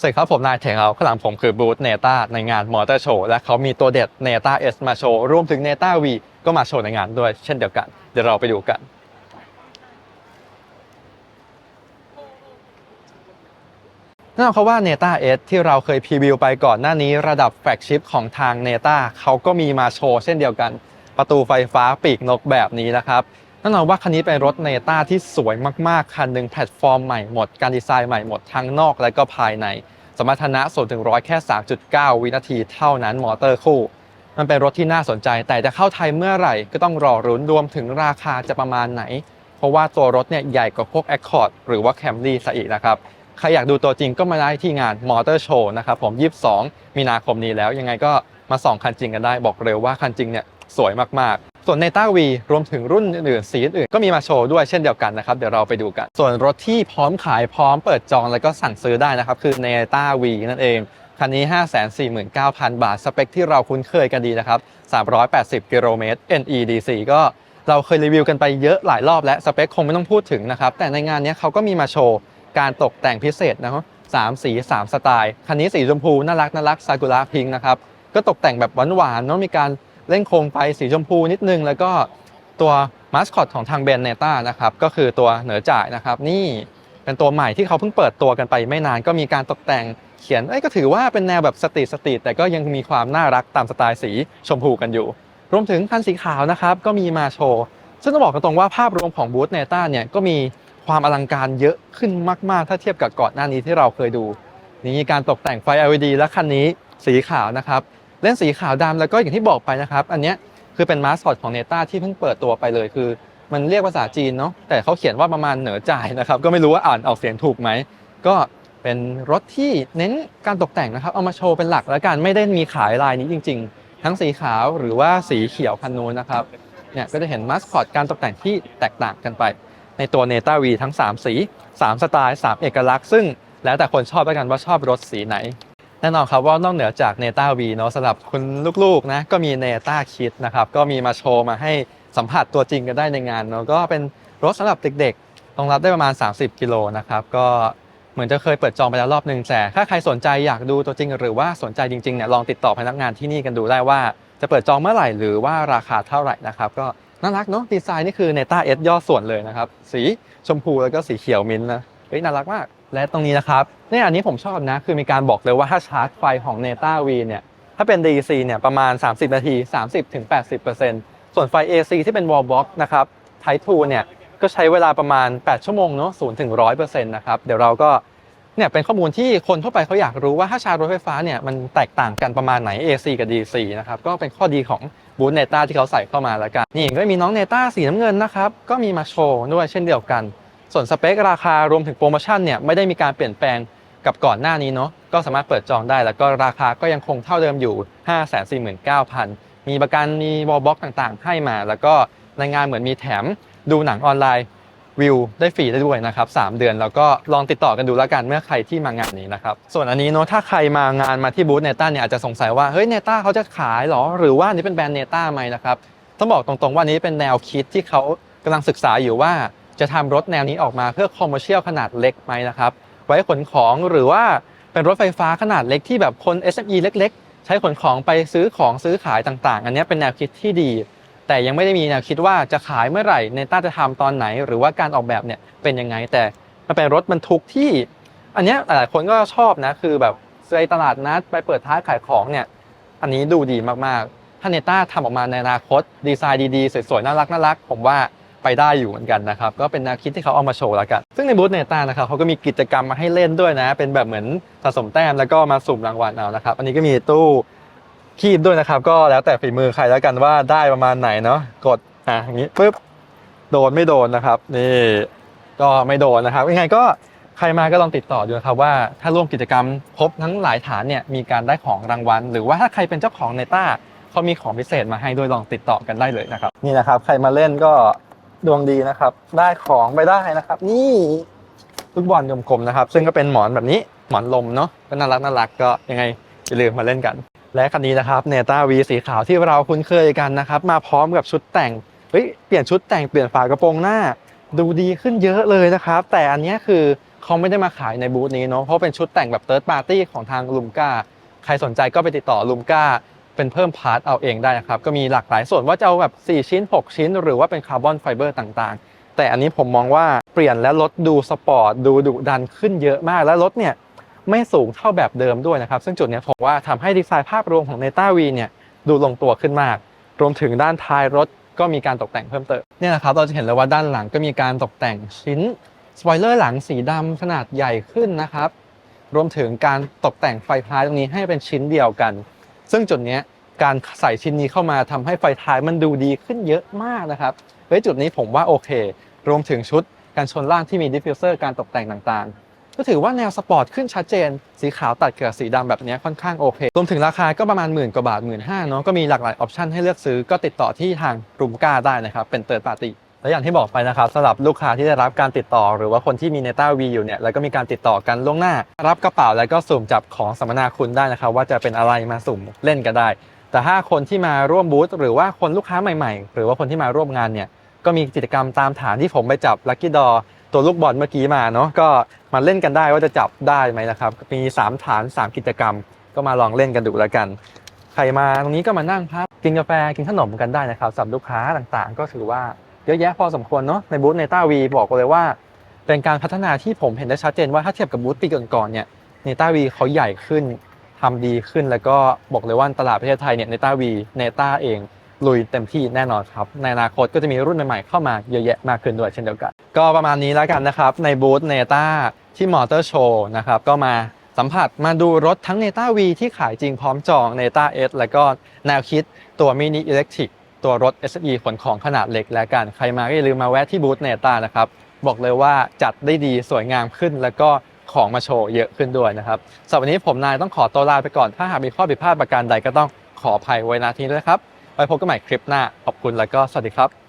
สวัสดีครับผมนายเทงครับข้างหลังผมคือบูธเนต้าในงานมอเตอร์โชว์และเขามีตัวเด็ดเนต้าเอสมาโชว์รวมถึงเนต้าวีก็มาโชว์ในงานด้วยเช่นเดียวกัน เดี๋ยวเราไปดูกัน นั่นเพราว่า Neta S ที่เราเคยพรีวิวไปก่อนหน้านี้ระดับแฟลกชิพของทาง Neta เขาก็มีมาโชว์เช่นเดียวกัน ประตูไฟฟ้าปีกนกแบบนี้นะครับ น่นอนว่าคันนี้เป็นรถ Neta ที่สวยมากๆ คันหนึ่งแพลตฟอร์มใหม่หมด การดีไซน์ใหม่หมดทั้งนอกและก็ภายใน สมรรถนะส่วนถึงร้อยแค่ 3.9 วินาทีเท่านั้นมอเตอร์คู่ มันเป็นรถที่น่าสนใจ แต่จะเข้าไทยเมื่อไหร่ก็ต้องรอรุ้นรวมถึงราคาจะประมาณไหน เพราะว่าตัวรถเนี่ยใหญ่กว่าพวก Accord หรือว่า Camry ซะอีกนะครับใครอยากดูตัวจริงก็มาได้ที่งานมอเตอร์โชว์นะครับผม22 มีนาคมนี้แล้วยังไงก็มาส่องคันจริงกันได้บอกเร็วว่าคันจริงเนี่ยสวยมากๆ ส่วนในต้าวีรวมถึงรุ่นอื่นๆสีอื่นๆก็มีมาโชว์ด้วยเช่นเดียวกันนะครับ เดี๋ยวเราไปดูกัน ส่วนรถที่พร้อมขายพร้อมเปิดจองแล้วก็สั่งซื้อได้นะครับ คือ n e t a V นั่นเองคันนี้ 549,000 บาท สเปคที่เราคุ้นเคยกันดีนะครับ 380 กิโลเมตร NEDC ก็เราเคยรีวิวกันไปเยอะหลายรอบและสเปคคงไม่ต้องพูดถึงนะครับ แต่ในงานนี้เขาก็มีมาโชว์การตกแต่งพิเศษนะครับสามสี3สไตล์ คันนี้สีชมพูน่ารักน่ารักซากุระพิงนะครับ ก็ตกแต่งแบบหวานๆเนาะมีการ เล่นโคมไฟสีชมพูนิดนึง แล้วก็ตัวมาสคอตของทางแบรนด์เนต้านะครับก็คือตัวเหนือจ่ายนะครับ นี่เป็นตัวใหม่ที่เขาเพิ่งเปิดตัวกันไปไม่นานก็มีการตกแต่งเขียนเอ้ยก็ถือว่าเป็นแนวแบบสตรีทสตรีทแต่ก็ยังมีความน่ารักตามสไตล์สีชมพูกันอยู่ รวมถึงคันสีขาวนะครับก็มีมาโชว์ซึ่งต้องบอกกันตรงว่าภาพรวมของบูธเนต้าเนี่ยก็มีความอลังการเยอะขึ้นมาก ๆ ถ้าเทียบกับก่อนหน้านี้ที่เราเคยดู นี่การตกแต่งไฟ LED และคันนี้สีขาวนะครับ เล่นสีขาวดำแล้วก็อย่างที่บอกไปนะครับ อันเนี้ยคือเป็นมาสคอตของเนต้าที่เพิ่งเปิดตัวไปเลยคือ มันเรียกภาษาจีนเนาะแต่เขาเขียนว่าประมาณเหนือจ่ายนะครับ ก็ไม่รู้ว่าอ่านออกเสียงถูกไหมก็เป็นรถที่เน้นการตกแต่งนะครับ เอามาโชว์เป็นหลักแล้วกันไม่ได้มีขายลายนี้จริง ๆ ทั้งสีขาวหรือว่าสีเขียวคันนูนนะครับเนี่ยก็จะเห็นมาสคอตการตกแต่งที่แตกต่างกันไป ในตัวเนต้าวีทั้ง 3 สี 3 สไตล์ 3 เอกลักษณ์ ซึ่งแล้วแต่คนชอบแล้วกันว่าชอบรถสีไหน แน่นอนครับว่านอกเหนือจากเนต้าวีเนาะสำหรับคุณลูกๆนะก็มีเนต้าคิดนะครับก็มีมาโชว์มาให้สัมผัสตัวจริงกันได้ในงานเนาะก็เป็นรถสำหรับเด็กๆรองรับได้ประมาณ 30 กิโลนะครับก็เหมือนจะเคยเปิดจองไปแล้วรอบหนึ่งแต่ถ้าใครสนใจอยากดูตัวจริง หรือว่าสนใจจริงๆเนี่ยลองติดต่อพนักงานที่นี่กันดูได้ว่า จะเปิดจองเมื่อไหร่หรือว่าราคาเท่าไหร่นะครับก็น่ารักเนาะดีไซน์นี่คือเนต้าเอสย่อส่วนเลยนะครับสีชมพูแล้วก็สีเขียวมิ้นนะเฮ้ยน่ารักมาก และตรงนี้นะครับเนี่ยอันนี้ผมชอบนะ คือมีการบอกเลยว่าถ้าชาร์จไฟของ Neta V เนี่ย ถ้าเป็น DC เนี่ยประมาณ 30 นาที 30-80%ส่วนไฟ AC ที่เป็น wall box นะครับ Type 2เนี่ยก็ใช้เวลาประมาณ 8 ชั่วโมงเนาะ0ถึง100%นะครับ เดี๋ยวเราก็เนี่ยเป็นข้อมูลที่คนทั่วไปเขาอยากรู้ว่าถ้าชาร์จรถไฟฟ้าเนี่ยมันแตกต่างกันประมาณไหน AC กับ DC นะครับก็เป็นข้อดีของบูธเนต้าที่เขาใส่เข้ามาแล้วกันนี่ก็มีน้องเนต้าสีน้ำเงินนะครับก็มีมาโชว์ด้วยเช่นเดียวกัน ส่วนสเปคราคารวมถึงโปรโมชั่นเนี่ยไม่ได้มีการเปลี่ยนแปลงกับก่อนหน้านี้เนาะก็สามารถเปิดจองได้ แล้วก็ราคาก็ยังคงเท่าเดิมอยู่ 549,000 มีประกันมีวอลบ็อกต่างๆ ให้มา แล้วก็ในงานเหมือนมีแถมดูหนังออนไลน์วิวได้ฟรีได้ด้วยนะครับ 3 เดือนแล้วก็ลองติดต่อกันดูแล้วกันเมื่อใครที่มางานนี้นะครับ ส่วนอันนี้เนาะถ้าใครมางานมาที่บูธเนต้าเนี่ยอาจจะสงสัยว่าเฮ้ยเนต้าเขาจะขายเหรอ หรือว่านี้เป็นแบรนด์เนต้าไหมนะครับต้องบอกตรงๆว่านี้เป็นแนวคิดที่เขากำลังศึกษาอยู่ว่า จะทำรถแนวนี้ออกมาเพื่อคอมเมอร์เชียลขนาดเล็กไหมนะครับ ไว้ขนของหรือว่าเป็นรถไฟฟ้าขนาดเล็กที่แบบคน SME เล็ก ๆ ใช้ขนของไปซื้อของซื้อขายต่างๆ อันนี้เป็นแนวคิดที่ดี แต่ยังไม่ได้มีแนวคิดว่าจะขายเมื่อไหร่เนต้าจะทำตอนไหน หรือว่าการออกแบบเนี่ยเป็นยังไง แต่มันเป็นรถบรรทุกที่ อันนี้หลายคนก็ชอบนะคือแบบไปตลาดนัดไปเปิดท้ายขายของเนี่ยอันนี้ดูดีมากๆถ้าเนต้าทำออกมาในอนาคตดีไซน์ดีๆสวยๆน่ารักน่ารักผมว่า ไปได้อยู่เหมือนกันนะครับ ก็เป็นแนวคิดที่เขาเอามาโชว์แล้วกัน ซึ่งในบูธเนต้านะครับเขาก็มีกิจกรรมมาให้เล่นด้วยนะ เป็นแบบเหมือนสะสมแต้มแล้วก็มาสุ่มรางวัลเอานะครับ อันนี้ก็มีตู้คีบด้วยนะครับ ก็แล้วแต่ฝีมือใครแล้วกันว่าได้ประมาณไหนเนาะ กดอะอย่างนี้ปุ๊บ โดนไม่โดนนะครับ นี่ ก็ไม่โดนนะครับ ยังไงก็ใครมาก็ลองติดต่อดูนะครับว่าถ้าร่วมกิจกรรมครบทั้งหลายฐานเนี่ยมีการได้ของรางวัล หรือว่าถ้าใครเป็นเจ้าของเนต้าเขามีของพิเศษมาให้ด้วยลองติดต่อกันได้เลยนะครับ นี่นะครับ ใครมาเล่นก็ ดวงดีนะครับ ได้ของไปได้นะครับ นี่ลูกบอลกลมๆนะครับ ซึ่งก็เป็นหมอนแบบนี้หมอนลมเนาะก็น่ารักน่ารักก็ยังไงอย่าลืมมาเล่นกัน และคันนี้นะครับเนต้าวีสีขาวที่เราคุ้นเคยกันนะครับ มาพร้อมกับชุดแต่งเฮ้ยเปลี่ยนชุดแต่งเปลี่ยนฝากระโปรงหน้า ดูดีขึ้นเยอะเลยนะครับ แต่อันนี้คือเขาไม่ได้มาขายในบูธนี้เนาะเพราะเป็นชุดแต่งแบบเติร์ดปาร์ตี้ของทางลุมก้าใครสนใจก็ไปติดต่อลุมก้า เป็นเพิ่มพาร์ทเอาเองได้นะครับ ก็มีหลากหลายส่วนว่าจะเอาแบบ 4 ชิ้น 6 ชิ้น หรือว่าเป็นคาร์บอนไฟเบอร์ต่างๆ แต่อันนี้ผมมองว่าเปลี่ยนและรถดูสปอร์ตดูดุดันขึ้นเยอะมาก และรถเนี่ยไม่สูงเท่าแบบเดิมด้วยนะครับ ซึ่งจุดนี้ผมว่าทำให้ดีไซน์ภาพรวมของ Neta V เนี่ยดูลงตัวขึ้นมาก รวมถึงด้านท้ายรถก็มีการตกแต่งเพิ่มเติมเนี่ยนะครับเราจะเห็นเลยว่าด้านหลังก็มีการตกแต่งชิ้นสปอยเลอร์หลังสีดำขนาดใหญ่ขึ้นนะครับรวมถึงการตกแต่งไฟท้ายตรงนี้ให้เป็นชิ้นเดียวกัน ซึ่งจุดนี้การใส่ชิ้นนี้เข้ามาทำให้ไฟท้ายมันดูดีขึ้นเยอะมากนะครับเฮ้ยจุดนี้ผมว่าโอเค รวมถึงชุดการชนล่างที่มีดิฟฟิวเซอร์การตกแต่งต่างๆ ก็ถือว่าแนวสปอร์ตขึ้นชัดเจน สีขาวตัดกับสีดำแบบนี้ค่อนข้างโอเค รวมถึงราคาก็ประมาณหมื่นกว่าบาทหมื่นห้าเนาะก็มีหลากหลายออปชันให้เลือกซื้อก็ติดต่อที่ทางรุมก้าได้นะครับเป็นเติร์ดปาร์ตี้ และอย่างที่บอกไปนะครับสำหรับลูกค้าที่ได้รับการติดต่อ หรือว่าคนที่มี Neta V อยู่เนี่ยแล้วก็มีการติดต่อกันล่วงหน้า รับกระเป๋าแล้วก็สุ่มจับของสัมมนาคุณได้นะครับ ว่าจะเป็นอะไรมาสุ่มเล่นกันได้ แต่ถ้าคนที่มาร่วมบูธหรือว่าคนลูกค้าใหม่ๆ หรือว่าคนที่มาร่วมงานเนี่ยก็มีกิจกรรมตามฐานที่ผมไปจับลัคกี้ดอตัวลูกบอลเมื่อกี้มาเนาะก็มาเล่นกันได้ว่าจะจับได้ไหมนะครับ มี 3 ฐาน 3 กิจกรรม ก็มาลองเล่นกันดูแล้วกัน ใครมาตรงนี้ก็มานั่งพักกินกาแฟกินขนมกันได้นะครับสำหรับลูกค้าต่างๆ ก็ถือว่า เยอะแยะพอสมควรเนาะในบูธเนต้าวีบอกเลยว่า เป็นการพัฒนาที่ผมเห็นได้ชัดเจนว่าถ้าเทียบกับบูธปีก่อนๆเนี่ยเนต้าวีเขาใหญ่ขึ้นทำดีขึ้นแล้วก็บอกเลยว่าตลาดประเทศไทยเนี่ยเนต้าวีเนต้าเองลุยเต็มที่แน่นอนครับ ในอนาคตก็จะมีรุ่นใหม่ๆเข้ามาเยอะแยะมากขึ้นด้วยเช่นเดียวกัน ก็ประมาณนี้แล้วกันนะครับ ในบูธเนต้าที่มอเตอร์โชว์นะครับก็มาสัมผัสมาดูรถทั้ง Neta V ที่ขายจริงพร้อมจอง Neta S แล้วก็แนวคิดตัวมินิอิเล็กทริก ตัวรถ SE ขนของขนาดเล็กแล้วกัน ใครมาก็อย่าลืมมาแวะที่บูธเนต้านะครับ บอกเลยว่าจัดได้ดีสวยงามขึ้น แล้วก็ของมาโชว์เยอะขึ้นด้วยนะครับสำหรับวันนี้ผมนายต้องขอตัวลาไปก่อน ถ้าหากมีข้อผิดพลาดประการใดก็ต้องขออภัยไว้นาทีนี้ด้วยครับ ไว้พบกันใหม่คลิปหน้า ขอบคุณแล้วก็สวัสดีครับ